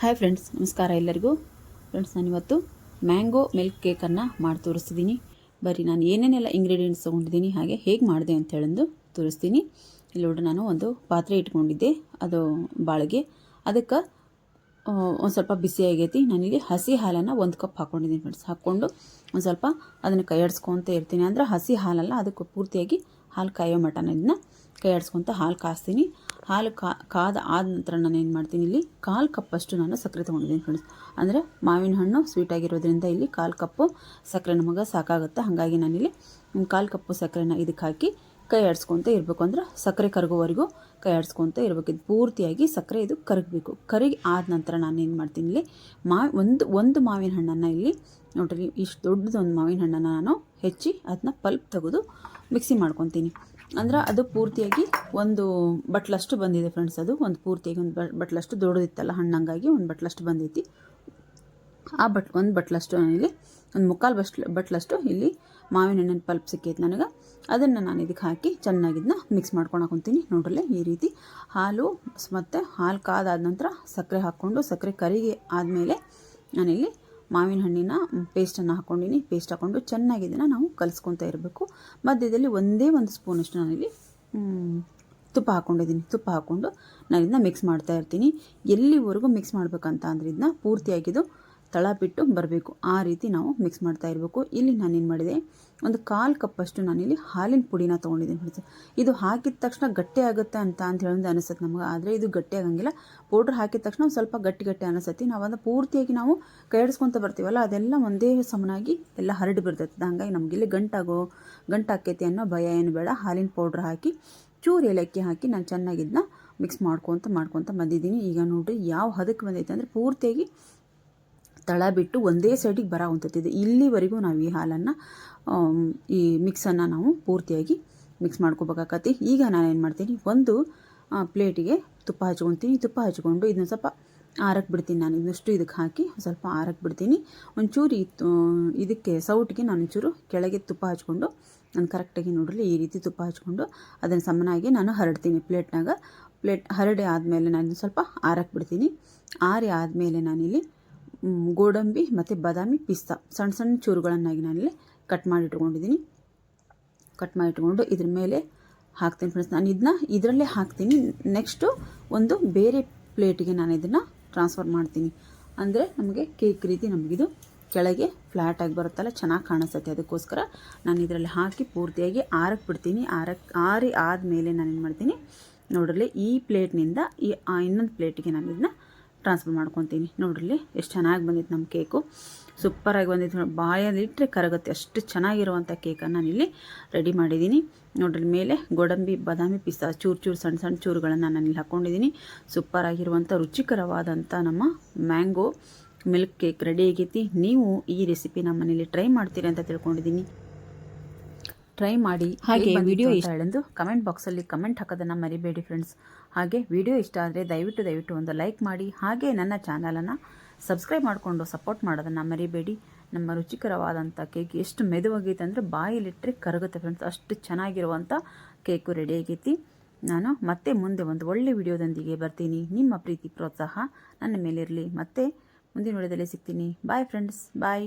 Hi friends ನಮಸ್ಕಾರ ಎಲ್ಲರಿಗೂ. Friends ನಾನಿವತ್ತು ಮ್ಯಾಂಗೋ ಮಿಲ್ಕ್ ಕೇಕನ್ನು ಮಾಡಿ ತೋರಿಸ್ತಿದ್ದೀನಿ ಬರೀ ನಾನು ಏನೇನೆಲ್ಲ ಇಂಗ್ರೀಡಿಯೆಂಟ್ಸ್ ತೊಗೊಂಡಿದ್ದೀನಿ, ಹಾಗೆ ಹೇಗೆ ಮಾಡಿದೆ ಅಂತ ಹೇಳಂದು ತೋರಿಸ್ತೀನಿ. ಇಲ್ಲಿ ನೋಡಿ ನಾನು ಒಂದು ಪಾತ್ರೆ ಇಟ್ಕೊಂಡಿದ್ದೆ, ಅದು ಬಾಳಿಗೆ. ಅದಕ್ಕೆ ಒಂದು ಸ್ವಲ್ಪ ಬಿಸಿ ಆಗೈತಿ. ನಾನಿಲ್ಲಿ ಹಸಿ ಹಾಲನ್ನು ಒಂದು ಕಪ್ ಹಾಕ್ಕೊಂಡಿದ್ದೀನಿ ಫ್ರೆಂಡ್ಸ್ ಹಾಕ್ಕೊಂಡು ಒಂದು ಸ್ವಲ್ಪ ಅದನ್ನು ಕೈಯಾಡಿಸ್ಕೊತ ಇರ್ತೀನಿ. ಅಂದರೆ ಹಸಿ ಹಾಲಲ್ಲ, ಅದಕ್ಕೆ ಪೂರ್ತಿಯಾಗಿ ಹಾಲು ಕಾಯೋ ಮಟನ್ ಇದನ್ನ ಕೈ ಆಡಿಸ್ಕೊತ ಹಾಲು ಕಾಸ್ತೀನಿ. ಹಾಲು ಕಾ, ಕಾದ ಆದ ನಂತರ ನಾನು ಏನು ಮಾಡ್ತೀನಿ ಇಲ್ಲಿ, ಕಾಲು ಕಪ್ಪಷ್ಟು ನಾನು ಸಕ್ಕರೆ ತೊಗೊಂಡಿದ್ದೀನಿ ಫ್ರೆಂಡ್ಸ್ ಅಂದರೆ ಮಾವಿನ ಹಣ್ಣು ಸ್ವೀಟ್ ಆಗಿರೋದ್ರಿಂದ ಇಲ್ಲಿ ಕಾಲು ಕಪ್ಪು ಸಕ್ಕರೆ ನಮಗೆ ಸಾಕಾಗುತ್ತೆ, ಹಾಗಾಗಿ ನಾನಿಲ್ಲಿ ಕಾಲು ಕಪ್ಪು ಸಕ್ಕರೆನ ಇದಕ್ಕೆ ಹಾಕಿ ಕೈ ಆಡಿಸ್ಕೊತ ಇರಬೇಕು. ಅಂದ್ರೆ ಸಕ್ಕರೆ ಕರಗೋವರೆಗೂ ಕೈ ಆಡಿಸ್ಕೊತ ಇರಬೇಕು. ಇದು ಪೂರ್ತಿಯಾಗಿ ಸಕ್ಕರೆ ಇದು ಕರಗಬೇಕು. ಕರಗಿ ಆದ ನಂತರ ನಾನು ಏನು ಮಾಡ್ತೀನಿ ಇಲ್ಲಿ, ಮಾ, ಒಂದು ಒಂದು ಮಾವಿನ ಹಣ್ಣನ್ನು ಇಲ್ಲಿ ನೋಡ್ರಿ, ಇಷ್ಟು ದೊಡ್ಡದೊಂದು ಮಾವಿನ ಹಣ್ಣನ್ನು ನಾನು ಹೆಚ್ಚಿ ಅದನ್ನ ಪಲ್ಪ್ ತೆಗೆದು ಮಿಕ್ಸಿ ಮಾಡ್ಕೊತೀನಿ. ಅಂದ್ರೆ ಅದು ಪೂರ್ತಿಯಾಗಿ ಒಂದು ಬಟ್ಲಷ್ಟು ಬಂದಿದೆ ಫ್ರೆಂಡ್ಸ್ ಅದು ಒಂದು ಪೂರ್ತಿಯಾಗಿ ಒಂದು ಬಟ್ಲಷ್ಟು ದೊಡ್ಡದಿತ್ತಲ್ಲ, ಹಣ್ಣಂಗಾಗಿ ಒಂದು ಬಟ್ಲಷ್ಟು ಬಂದೈತಿ. ಆ ಬಟ್, ಒಂದು ಬಟ್ಲಷ್ಟು ಇಲ್ಲಿ, ಒಂದು ಮುಕ್ಕಾಲು ಬಸ್ಟ್ ಬಟ್ಲಷ್ಟು ಇಲ್ಲಿ ಮಾವಿನ ಹಣ್ಣಿನ ಪಲ್ಪ್ ಸಿಕ್ಕೈತೆ ನನಗೆ. ಅದನ್ನು ನಾನು ಇದಕ್ಕೆ ಹಾಕಿ ಚೆನ್ನಾಗಿದ್ದನ್ನ ಮಿಕ್ಸ್ ಮಾಡ್ಕೊಂಡು ಹಾಕೊತೀನಿ. ನೋಡ್ರಲ್ಲೇ ಈ ರೀತಿ ಹಾಲು ಮತ್ತು ಹಾಲು ಕಾದಾದ ನಂತರ ಸಕ್ಕರೆ ಹಾಕ್ಕೊಂಡು ಸಕ್ಕರೆ ಕರಿಗೆ ಆದಮೇಲೆ ನಾನಿಲ್ಲಿ ಮಾವಿನ ಹಣ್ಣಿನ ಪೇಸ್ಟನ್ನು ಹಾಕ್ಕೊಂಡಿನಿ ಪೇಸ್ಟ್ ಹಾಕ್ಕೊಂಡು ಚೆನ್ನಾಗಿ ಇದನ್ನು ನಾವು ಕಲಿಸ್ಕೊತಾ ಇರಬೇಕು. ಮಧ್ಯದಲ್ಲಿ ಒಂದೇ ಒಂದು ಸ್ಪೂನಷ್ಟು ನಾನಿಲ್ಲಿ ತುಪ್ಪ ಹಾಕ್ಕೊಂಡಿದ್ದೀನಿ ತುಪ್ಪ ಹಾಕ್ಕೊಂಡು ನಾನು ಇದನ್ನ ಮಿಕ್ಸ್ ಮಾಡ್ತಾ ಇರ್ತೀನಿ. ಎಲ್ಲಿವರೆಗೂ ಮಿಕ್ಸ್ ಮಾಡಬೇಕಂತ ಅಂದರೆ ಇದನ್ನ ಪೂರ್ತಿಯಾಗಿದ್ದು ತಳ ಬಿಟ್ಟು ಬರಬೇಕು. ಆ ರೀತಿ ನಾವು ಮಿಕ್ಸ್ ಮಾಡ್ತಾ ಇರಬೇಕು. ಇಲ್ಲಿ ನಾನೇನು ಮಾಡಿದೆ? ಒಂದು ಕಾಲು ಕಪ್ಪಷ್ಟು ನಾನಿಲ್ಲಿ ಹಾಲಿನ ಪುಡಿನ ತೊಗೊಂಡಿದ್ದೀನಿ ಫ್ರೆಂಡ್ಸ್ ಇದು ಹಾಕಿದ ತಕ್ಷಣ ಗಟ್ಟಿ ಆಗುತ್ತೆ ಅಂತ ಅಂತ ಹೇಳಿದ್ರೆ ಅನಿಸುತ್ತೆ ನಮಗೆ. ಆದರೆ ಇದು ಗಟ್ಟಿ ಆಗಂಗಿಲ್ಲ. ಪೌಡ್ರ್ ಹಾಕಿದ ತಕ್ಷಣ ಒಂದು ಸ್ವಲ್ಪ ಗಟ್ಟಿ ಗಟ್ಟಿ ಅನಿಸುತ್ತೆ. ನಾವು ಅದನ್ನು ಪೂರ್ತಿಯಾಗಿ ನಾವು ಕೈಡ್ಸ್ಕೊತ ಬರ್ತೀವಲ್ಲ, ಅದೆಲ್ಲ ಒಂದೇ ಸಮನಾಗಿ ಎಲ್ಲ ಹರಡಿ ಬಿಡ್ತೈತೆ. ಹಾಗಾಗಿ ಇಲ್ಲಿ ಗಂಟಾಗೋ, ಗಂಟಾಕೈತಿ ಅನ್ನೋ ಭಯ ಏನು ಬೇಡ. ಹಾಲಿನ ಪೌಡ್ರ್ ಹಾಕಿ, ಚೂರು ಏಲಕ್ಕಿ ಹಾಕಿ ನಾನು ಚೆನ್ನಾಗಿದ್ದನ್ನ ಮಿಕ್ಸ್ ಮಾಡ್ಕೊತ ಮಾಡ್ಕೊತ ಬಂದಿದ್ದೀನಿ. ಈಗ ನೋಡಿರಿ ಯಾವ ಹದಕ್ಕೆ ಬಂದೈತೆ ಅಂದರೆ ಪೂರ್ತಿಯಾಗಿ ತಳ ಬಿಟ್ಟು ಒಂದೇ ಸೈಡಿಗೆ ಬರೋ ಅಂಥದ್ದಿದೆ ಇಲ್ಲಿವರೆಗೂ ನಾವು ಈ ಹಾಲನ್ನು ಈ ಮಿಕ್ಸನ್ನು ನಾವು ಪೂರ್ತಿಯಾಗಿ ಮಿಕ್ಸ್ ಮಾಡ್ಕೋಬೇಕಾಗತ್ತೆ ಈಗ ನಾನು ಏನು ಮಾಡ್ತೀನಿ, ಒಂದು ಪ್ಲೇಟಿಗೆ ತುಪ್ಪ ಹಚ್ಕೊತೀನಿ. ತುಪ್ಪ ಹಚ್ಕೊಂಡು ಇದನ್ನ ಸ್ವಲ್ಪ ಆರಕ್ಕೆ ಬಿಡ್ತೀನಿ ನಾನು. ಇನ್ನಷ್ಟು ಇದಕ್ಕೆ ಹಾಕಿ ಸ್ವಲ್ಪ ಆರಕ್ಕೆ ಬಿಡ್ತೀನಿ. ಒಂಚೂರು ಇದಕ್ಕೆ ಸೌಟಿಗೆ ನಾನು ಒಂಚೂರು ಕೆಳಗೆ ತುಪ್ಪ ಹಚ್ಕೊಂಡು, ನಾನು ಕರೆಕ್ಟಾಗಿ ನೋಡಲಿ ಈ ರೀತಿ ತುಪ್ಪ ಹಚ್ಕೊಂಡು ಅದನ್ನು ಸಮನಾಗಿ ನಾನು ಹರಡ್ತೀನಿ ಪ್ಲೇಟ್ನಾಗ ಪ್ಲೇಟ್ ಹರಡಿ ಆದಮೇಲೆ ನಾನು ಸ್ವಲ್ಪ ಆರಕ್ಕೆ ಬಿಡ್ತೀನಿ. ಆರಿ ಆದಮೇಲೆ ನಾನಿಲ್ಲಿ ಗೋಡಂಬಿ ಮತ್ತು ಬಾದಾಮಿ ಪಿಸ್ತಾ. ಸಣ್ಣ ಸಣ್ಣ ಚೂರುಗಳನ್ನಾಗಿ ನಾನಿಲ್ಲಿ ಕಟ್ ಮಾಡಿ ಇಟ್ಕೊಂಡಿದ್ದೀನಿ. ಕಟ್ ಮಾಡಿ ಇಟ್ಕೊಂಡು ಇದ್ರ ಮೇಲೆ ಹಾಕ್ತೀನಿ ಫ್ರೆಂಡ್ಸ್ ನಾನು ಇದನ್ನ ಇದರಲ್ಲೇ ಹಾಕ್ತೀನಿ. ನೆಕ್ಸ್ಟು ಒಂದು ಬೇರೆ ಪ್ಲೇಟಿಗೆ ನಾನು ಇದನ್ನು ಟ್ರಾನ್ಸ್ಫರ್ ಮಾಡ್ತೀನಿ. ಅಂದರೆ ನಮಗೆ ಕೇಕ್ ರೀತಿ ನಮಗಿದು ಕೆಳಗೆ ಫ್ಲ್ಯಾಟಾಗಿ ಬರುತ್ತಲ್ಲ, ಚೆನ್ನಾಗಿ ಕಾಣಿಸುತ್ತೆ. ಅದಕ್ಕೋಸ್ಕರ ನಾನು ಇದರಲ್ಲಿ ಹಾಕಿ ಪೂರ್ತಿಯಾಗಿ ಆರಕ್ಕೆ ಬಿಡ್ತೀನಿ. ಆರಕ್ಕೆ ಆರಿ ಆದಮೇಲೆ ನಾನು ಏನು ಮಾಡ್ತೀನಿ, ನೋಡ್ರಲ್ಲಿ ಈ ಪ್ಲೇಟ್ನಿಂದ ಈ ಇನ್ನೊಂದು ಪ್ಲೇಟಿಗೆ ನಾನು ಇದನ್ನ ಟ್ರಾನ್ಸ್ಫರ್ ಮಾಡ್ಕೊತೀನಿ. ನೋಡ್ರಿ ಎಷ್ಟು ಚೆನ್ನಾಗಿ ಬಂದಿತ್ತು ನಮ್ಮ ಕೇಕು. ಸೂಪರಾಗಿ ಬಂದಿತ್ತು ಬಾಯಲ್ಲಿ ಇಟ್ಟರೆ ಕರಗುತ್ತೆ. ಅಷ್ಟು ಚೆನ್ನಾಗಿರುವಂಥ ಕೇಕನ್ನು ನಾನಿಲ್ಲಿ ರೆಡಿ ಮಾಡಿದ್ದೀನಿ ನೋಡ್ರಿ ಮೇಲೆ ಗೋಡಂಬಿ, ಬಾದಾಮಿ ಪಿಸ್ತಾ ಚೂರು ಚೂರು ಸಣ್ಣ ಸಣ್ಣ ಚೂರುಗಳನ್ನು ನಾನಿಲ್ಲಿ ಹಾಕ್ಕೊಂಡಿದ್ದೀನಿ ಸೂಪರಾಗಿರುವಂಥ ರುಚಿಕರವಾದಂಥ ನಮ್ಮ ಮ್ಯಾಂಗೋ ಮಿಲ್ಕ್ ಕೇಕ್ ರೆಡಿ ಆಗೈತಿ. ನೀವು ಈ ರೆಸಿಪಿ ನಮ್ಮ ಮನೇಲಿ ಟ್ರೈ ಮಾಡ್ತೀರಿ ಅಂತ ತಿಳ್ಕೊಂಡಿದ್ದೀನಿ ಟ್ರೈ ಮಾಡಿ ಹಾಗೆ ವಿಡಿಯೋ ಇಷ್ಟ ಹೇಳಂದು ಕಮೆಂಟ್ ಬಾಕ್ಸಲ್ಲಿ ಕಮೆಂಟ್ ಹಾಕೋದನ್ನು ಮರಿಬೇಡಿ ಫ್ರೆಂಡ್ಸ್ ಹಾಗೆ ವಿಡಿಯೋ ಇಷ್ಟ ಆದರೆ ದಯವಿಟ್ಟು ದಯವಿಟ್ಟು ಒಂದು ಲೈಕ್ ಮಾಡಿ ಹಾಗೆ ನನ್ನ ಚಾನಲನ್ನು ಸಬ್ಸ್ಕ್ರೈಬ್ ಮಾಡಿಕೊಂಡು ಸಪೋರ್ಟ್ ಮಾಡೋದನ್ನು ಮರಿಬೇಡಿ. ನಮ್ಮ ರುಚಿಕರವಾದಂಥ ಕೇಕ್ ಎಷ್ಟು ಮೆದುವಾಗೈತೆ ಅಂದರೆ ಬಾಯಲ್ಲಿಟ್ಟರೆ ಕರಗುತ್ತೆ ಫ್ರೆಂಡ್ಸ್ ಅಷ್ಟು ಚೆನ್ನಾಗಿರುವಂಥ ಕೇಕು ರೆಡಿ ಆಗೈತಿ. ನಾನು ಮತ್ತೆ ಮುಂದೆ ಒಂದು ಒಳ್ಳೆ ವಿಡಿಯೋದೊಂದಿಗೆ ಬರ್ತೀನಿ. ನಿಮ್ಮ ಪ್ರೀತಿ ಪ್ರೋತ್ಸಾಹ ನನ್ನ ಮೇಲಿರಲಿ. ಮತ್ತೆ ಮುಂದಿನ ವಿಡಿಯೋದಲ್ಲಿ ಸಿಗ್ತೀನಿ. Bye friends bye